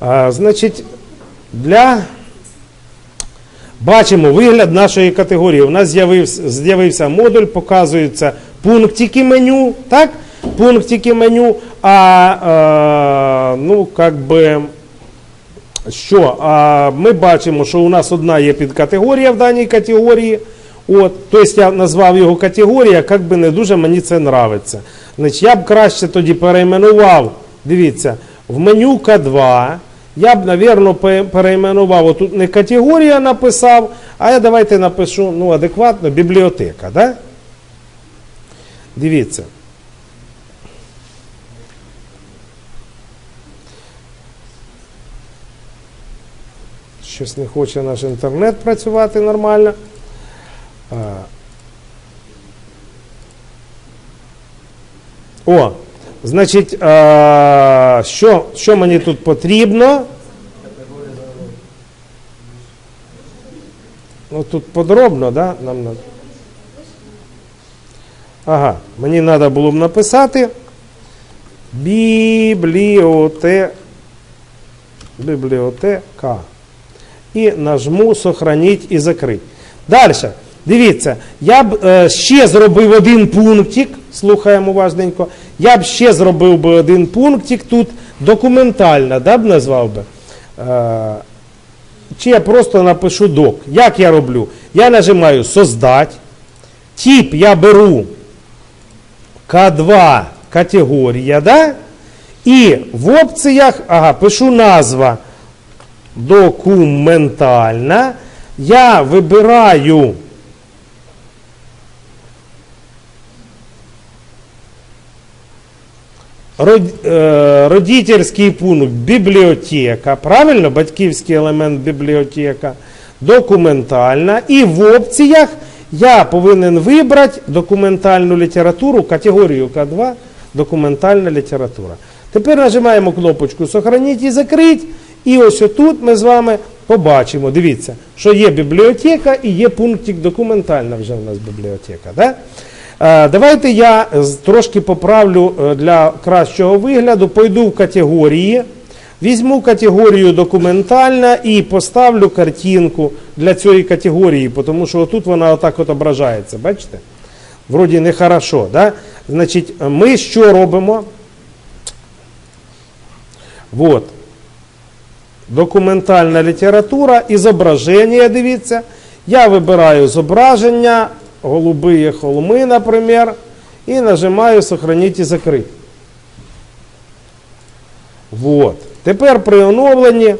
Значить, для бачимо вигляд нашої категорії. У нас з'явився модуль, показуються пунктики меню, так? Пунктики меню. А е, ну, как би, що? А, ми бачимо, що у нас одна є підкатегорія в даній категорії. От, тобто я назвав його категорія, як би не дуже мені це нравиться. Значить, я б краще тоді перейменував, дивіться, в меню К2. Я б, напевно, перейменував, отут не категорія написав, а я давайте напишу ну, адекватно бібліотека. Да? Дивіться. Щось не хоче наш інтернет працювати нормально. О, значить, а, що, що мені тут потрібно? Ну тут подробно, да? Нам надо. Ага, мені треба було б написати бібліоте... бібліотека. І нажму сохраніть і закрити. Далі. Дивіться, я б е, ще зробив один пунктик, слухаємо уважненько. Я б ще зробив би один пунктик тут документально, да, б назвав би. Е, чи я просто напишу док. Як я роблю? Я нажимаю создать. Тип я беру К2 категорія, да? І в опціях, ага, пишу назва документальна. Я вибираю род- е, родительський пункт бібліотека, правильно? Батьківський елемент бібліотека, документальна. І в опціях я повинен вибрати документальну літературу, категорію К2, документальна література. Тепер нажимаємо кнопочку Сохраніть і закрить. І ось отут ми з вами побачимо. Дивіться, що є бібліотека і є пунктик документальна вже у нас бібліотека. Да? Е, Давайте я трошки поправлю е, для кращого вигляду. Пойду в категорії, візьму категорію документальна і поставлю картинку для цієї категорії, тому що отут вона отак от ображається. Бачите? Вроді нехорошо. Да? Значить, ми що робимо? Вот. Документальна література і зображення, дивіться. Я вибираю зображення, голубі холми, наприклад, і нажимаю Сохраніть і закрити. Вот. Тепер при оновленні.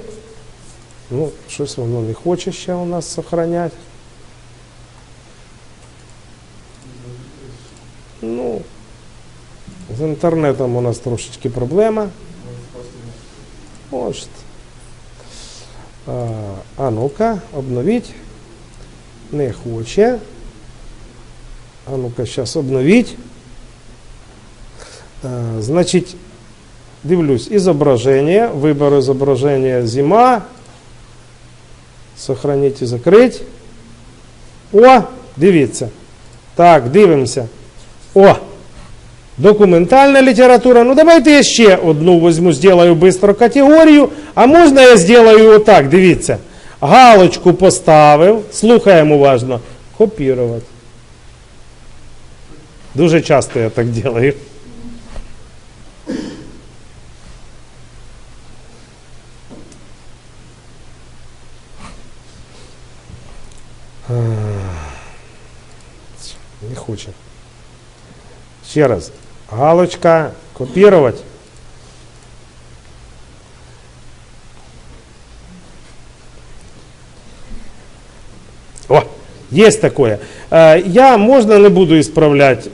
Ну, щось воно не хоче ще у нас сохраняти. Ну, з інтернетом у нас трошечки проблема. Может. А, ну-ка, обновить. Не хоче. А ну-ка, зараз обновить. А, значить, дивлюсь, изображение. Выбор изображения зима. Сохранить і закрить. О, дивіться. Так, дивимося. О! Документальна література. Ну, давайте я ще одну возьму, сделаю быстро категорію. А можна я сделаю отак, дивіться. Галочку поставив, слухаємо уважно. Копірувати. Дуже часто я так делаю. Не хоче. Ще раз. Галочка. Копировать. О, есть такое. Е, Я можна не буду ісправляти.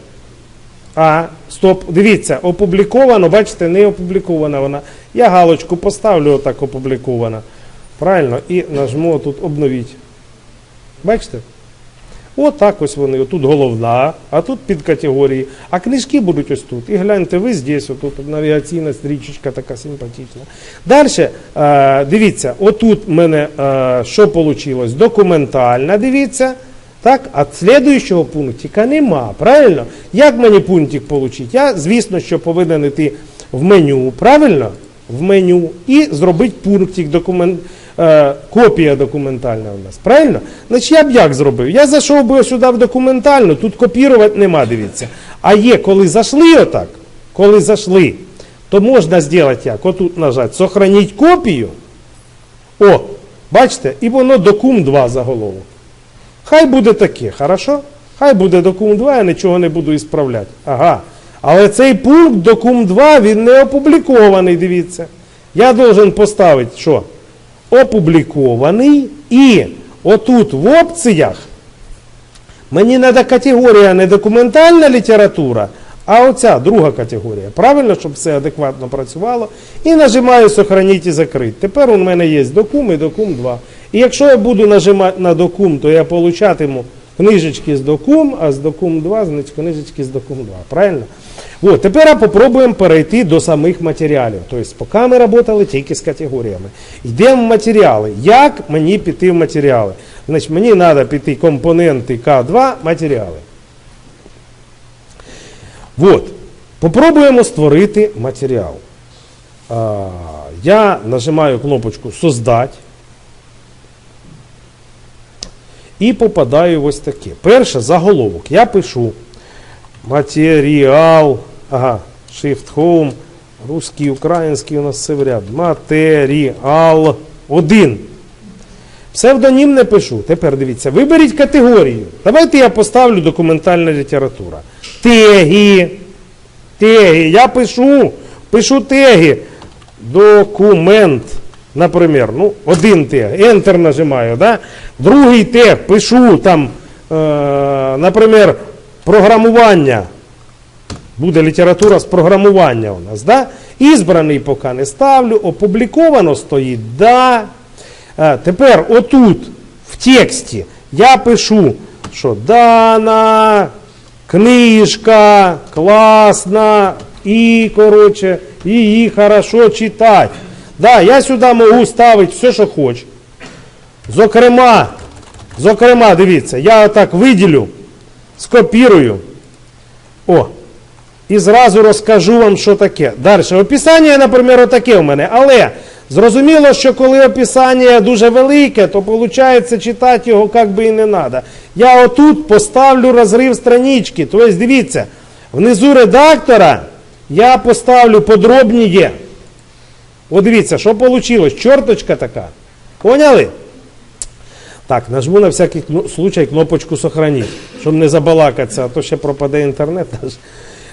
А, стоп, дивіться, опубліковано, бачите, не опублікована вона. Я галочку поставлю, отак опублікована. Правильно? І нажму тут обновіть. Бачите? Отак ось вони. Тут головна, а тут під категорії. А книжки будуть ось тут. І гляньте, ви здесь, отут навігаційна стрічечка така симпатична. Далі, е, дивіться, отут в мене е, що вийшло? Документальна, дивіться. Так, а слідуючого пунктика нема. Правильно? Як мені пунктик отримати? Я, звісно, що повинен йти в меню, правильно? в меню і зробити пунктик документ, е, копія документальна у нас. Правильно? Значить, я б як зробив? Я зайшов би сюди в документальну, тут копірувати нема, дивіться. А є, коли зайшли отак, коли зайшли, то можна зробити як? Отут нажати, сохраніть копію. О, бачите, і воно докум 2 заголовок. Хай буде таке, хорошо? Хай буде докум 2, я нічого не буду ісправляти. Ага. Але цей пункт докум 2, він не опублікований, дивіться. Я должен поставити, що? Опублікований і отут в опціях мені треба категорія не документальна література, а оця друга категорія. Правильно, щоб все адекватно працювало. І нажимаю сохраніть і закрити. Тепер у мене є докум і докум 2. І якщо я буду нажимати на докум, то я получатиму книжечки з докум, а з докум 2 значить книжечки з докум 2. Правильно? От, тепер попробуємо перейти до самих матеріалів. Тобто, поки ми працювали тільки з категоріями. Йдемо в матеріали. Як мені піти в матеріали? Значить, мені треба піти компоненти К2 матеріали. От. Попробуємо створити матеріал. Я нажимаю кнопочку Создать. І попадаю в ось таке. Перше заголовок. Я пишу матеріал. Ага, Shift Home. Русський, український у нас все в ряд. Матеріал 1. Псевдонім не пишу. Тепер дивіться, виберіть категорію. Давайте я поставлю документальна література. Теги. Теги. Я пишу. Пишу теги. Документ. Наприклад, ну, один тег. Enter нажимаю. Да? Другий тег пишу там, е, наприклад, програмування. Буде література з програмування у нас. Да? Ізбраний поки не ставлю. Опубліковано стоїть. Да. Е, Тепер отут, в тексті, я пишу, що дана книжка класна і, коротше, її хорошо читати. Да, я сюди можу ставити все, що хочу. Зокрема, зокрема, дивіться, я отак виділю, скопірую. О, і зразу розкажу вам, що таке. Далі. Описання, наприклад, отаке у мене. Але зрозуміло, що коли описання дуже велике, то виходить читати його як би і не треба. Я отут поставлю розрив странички. Тобто, дивіться, внизу редактора я поставлю подробніє. От дивіться, що вийшло? Чорточка така. Поняли? Так, нажму на всякий случай кнопочку сохранить, щоб не забалакатися, а то ще пропаде інтернет.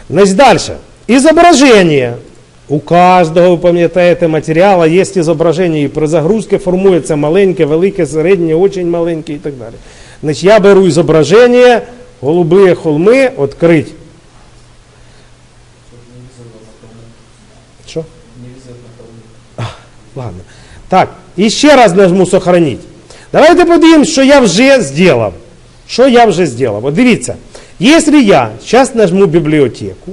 Значить, далі. Ізображення. У кожного, ви пам'ятаєте, матеріалу є ізображення, і при загрузці формується маленьке, велике, середнє, очень маленьке і так далі. Значить, я беру ізображення, голубі холми, відкрить. Що? Ладно. Так, і ще раз нажму сохранить. Давайте подивимось, що я вже зробив. Що я вже зробив? От дивіться, якщо я зараз нажму бібліотеку,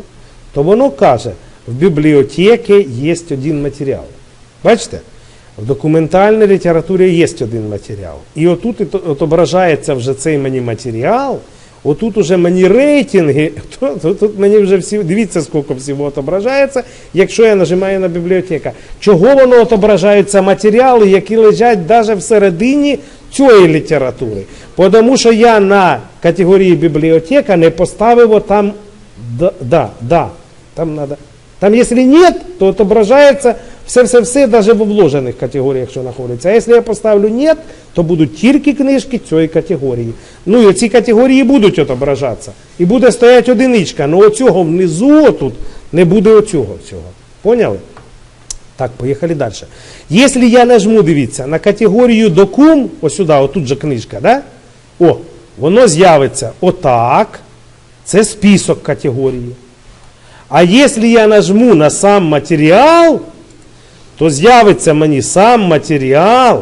то воно каже, в бібліотеці є один матеріал. Бачите? В документальній літературі є один матеріал. І отут отображається вже цей мені матеріал, отут уже мені рейтинги, то, тут мені вже всі, дивіться, скільки всього отображається, якщо я нажимаю на бібліотека. Чого воно отображаються матеріали, які лежать навіть всередині цієї літератури? Тому що я на категорії бібліотека не поставив там да, да, да. Там надо. Там, если нет, то отображается все-все-все, даже в вложених категоріях, що знаходиться. А якщо я поставлю нет, то будуть тільки книжки цієї категорії. Ну і ці категорії будуть отображатися. І буде стояти одиничка. але оцього внизу тут не буде оцього всього. Поняли? Так, поїхали далі. Якщо я нажму, дивіться, на категорію докум, ось сюди, отут же книжка, да? О, воно з'явиться отак. Це список категорії. А якщо я нажму на сам матеріал, то з'явиться мені сам матеріал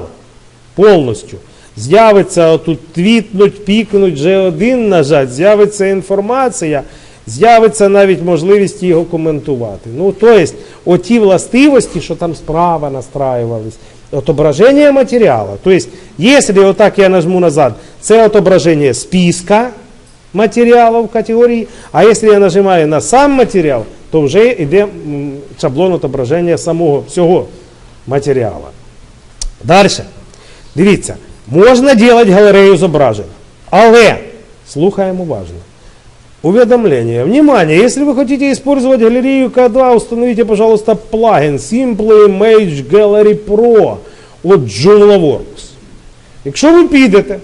повністю. З'явиться отут твітнуть, пікнуть, G1 нажать, з'явиться інформація, з'явиться навіть можливість його коментувати. Ну, тобто, оті властивості, що там справа настраювались, отображення матеріалу. Тобто, якщо отак я нажму назад, це отображення списка материала в категории, а если я нажимаю на сам материал, то вже йде шаблон отображення самого всього матеріалу. Далі. Дивіться, можна робити галерею зображень, але слухаємо уважно. Уведомление. Внимание, если вы хотите использовать галерею K2, установите, пожалуйста, плагин Simply Image Gallery Pro от JoomlaWorks. Якщо ви підете,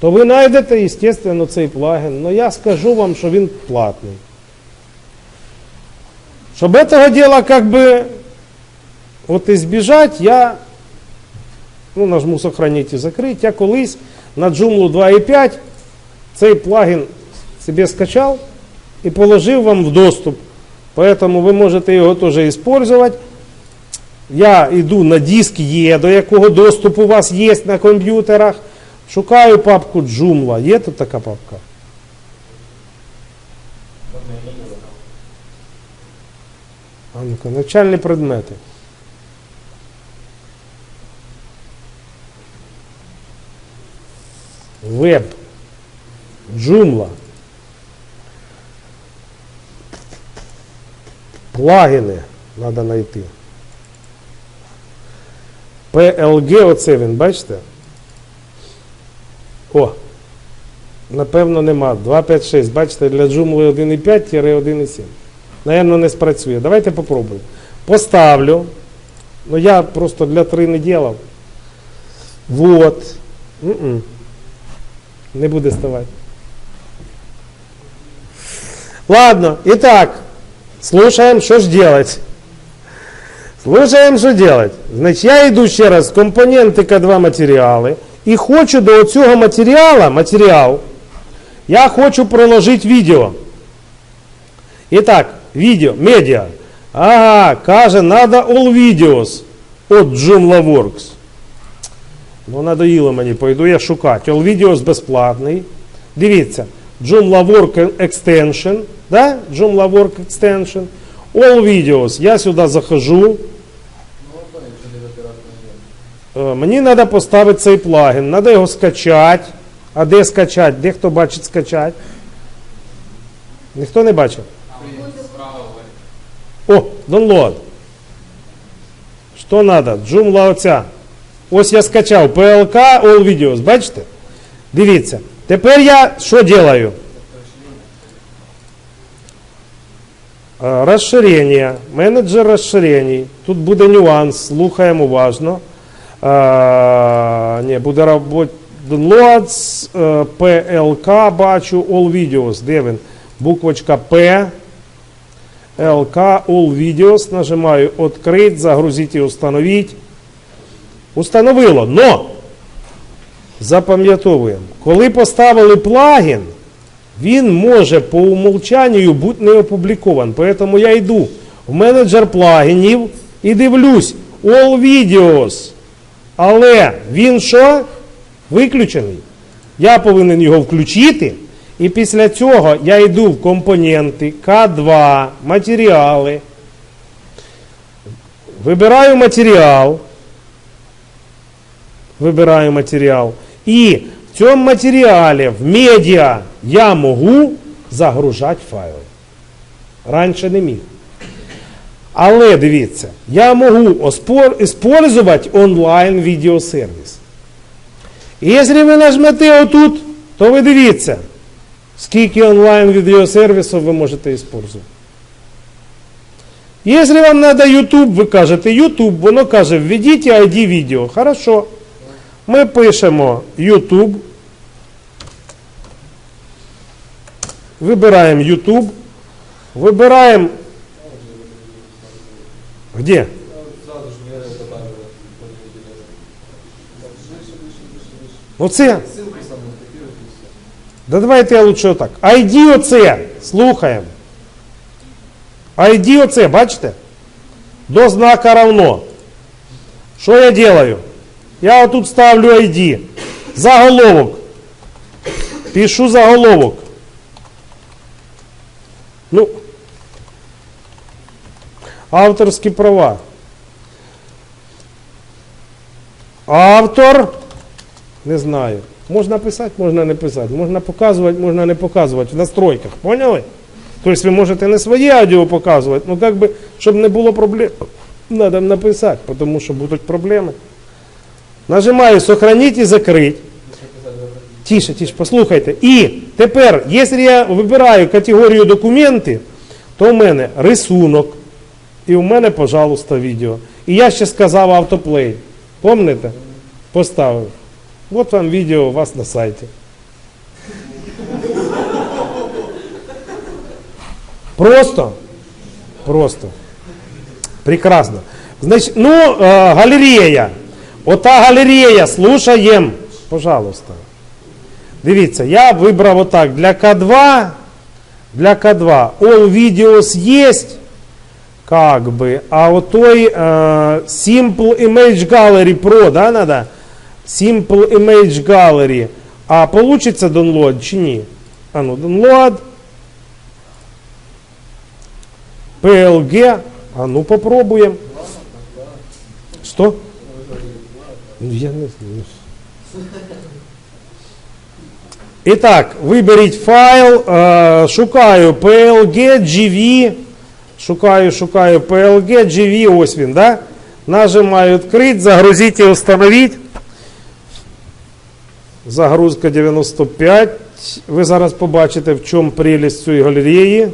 то ви знайдете, естественно, цей плагін. Но я скажу вам, що він платний. Щоб этого дела как бы от избежать, я ну, нажму сохранить і закрити. Я колись на Joomla 2.5 цей плагін себе скачал и положил вам в доступ. Поэтому вы можете його теж использовать. Я йду на диск Є, до якого доступ у вас є на комп'ютерах. Шукаю папку Joomla. Є тут така папка? А ну-ка, навчальні предмети. Веб. Joomla. Плагіни треба знайти. PLG, оце він, бачите? О! Напевно, нема. 256. Бачите, для Joomla 1.5-1.7. Наверно, не спрацює. Давайте попробуємо. Поставлю. Ну я просто для 3 не делав. Вот. М-м. Не буде ставати. Ладно, итак, слушаем, что ж делать. Слушаем, що делать. Значить, я йду ще раз в компоненти К2 матеріали і хочу до цього матеріалу, матеріал, я хочу проложити відео. І так, відео, медіа. Ага, каже, надо all videos от JoomlaWorks. Ну, надоїло мені, пойду я шукати. All videos безплатний. Дивіться, Joomla Work Extension, да? Joomla Work Extension. All videos. Я сюди захожу. Е, Мені треба поставити цей плагін, треба його скачати. А де скачати? Де хто бачить скачати? Ніхто не бачив? О, download. Що треба? Joomla оця. Ось я скачав PLK All Videos. Бачите? Дивіться. Тепер я що делаю? Розширення. Менеджер розширений. Тут буде нюанс. Слухаємо уважно. Е, Ні, буде роботи Downloads, е, PLK бачу, All Videos. Де він? Буквочка P. LK All Videos. Нажимаю «Открыть», загрузить і установить. Установило. Но запам'ятовуємо, коли поставили плагін, він може по умолчанню бути не опублікований. Поэтому я йду в менеджер плагінів і дивлюсь All Videos. Але він що? Виключений. Я повинен його включити. І після цього я йду в компоненти К2, матеріали. Вибираю матеріал. Вибираю матеріал. І в цьому матеріалі, в медіа, я можу загружати файли. Раніше не міг. Але дивіться, я можу використовувати онлайн відеосервіс. І якщо ви нажмете отут, то ви дивіться, скільки онлайн відеосервісів ви можете використовувати. Якщо вам треба YouTube, ви кажете YouTube, воно каже, введіть ID відео. Хорошо. Ми пишемо YouTube. Вибираємо YouTube. Вибираємо. Где? Оце. Да давайте я лучше отак. ID оце. Слухаємо. ID оце, бачите? До знака равно. Що я делаю? Я тут ставлю ID. Заголовок. Пишу заголовок. Ну, авторські права. Автор. Не знаю. Можна писати, можна не писати. Можна показувати, можна не показувати. В настройках. Поняли? Тобто ви можете не своє аудіо показувати, ну як би, щоб не було проблем, треба написати, тому що будуть проблеми. Нажимаю сохраніть і закрити. Тише, тише, послухайте. І тепер, якщо я вибираю категорію документи, то в мене рисунок. І у мене, пожалуйста, відео. І я ще сказав автоплей. Помните? Поставив. От вам відео у вас на сайті. Просто. Просто. Прекрасно. Значить, ну, е, галерея. Ота галерея, слушаємо. Пожалуйста. Дивіться, я вибрав отак. Для К2, для К2 all videos есть, как бы, а вот той э, Simple Image Gallery Pro, да, надо? Simple Image Gallery. А получится download чи ні? А ну, download. PLG. А ну попробуем. Что? Я не знаю. І так, виберіть файл, е, шукаю PLG GV, шукаю, шукаю PLG GV, ось він, да? Нажимаю відкрити, загрузіть і установіть. Загрузка 95. Ви зараз побачите, в чому прелість цієї галереї.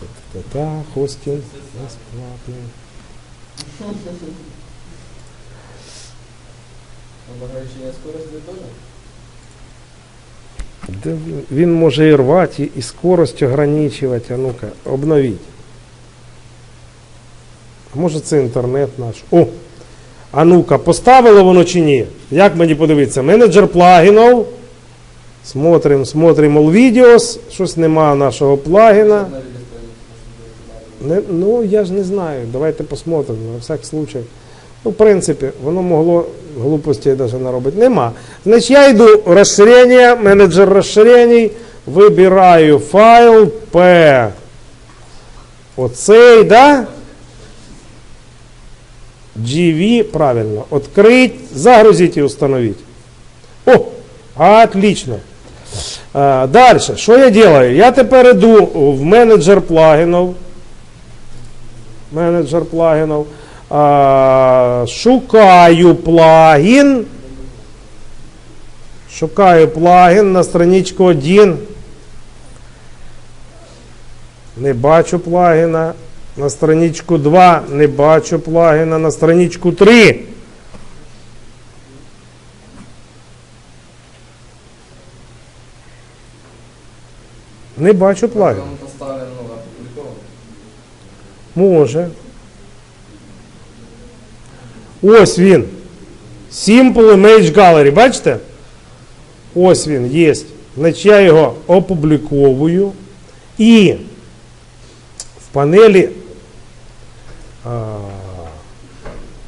Та-та-та, хостинг безплатний. Скорости тоже? Да він- може і рвати, і, і скорость ограничувати. А ну-ка, обновіть. Може це інтернет наш. О! А ну-ка, поставило воно чи ні? Як мені подивитися? Менеджер плагінов. Смотрим, смотрим all videos. Щось нема нашого плагіна. Не, ну, я ж не знаю. Давайте посмотримо, на всяк случай. Ну, в принципі, воно могло глупостей навіть не робити. Нема. Значить, я йду розширення, менеджер розширень, вибираю файл P. Оцей, да? GV, правильно. Открыть, загрузить і установить. О, отлично. А, дальше, що я делаю? Я тепер йду в менеджер плагінов. Менеджер плагінов. А, шукаю плагін. Шукаю плагін на страничку 1. Не бачу плагіна. На страничку 2 не бачу плагіна. На страничку 3. Не бачу плагін. Може. Ось він. Simple Image Gallery. Бачите? Ось він є. Значить, я його опубліковую. І в панелі uh,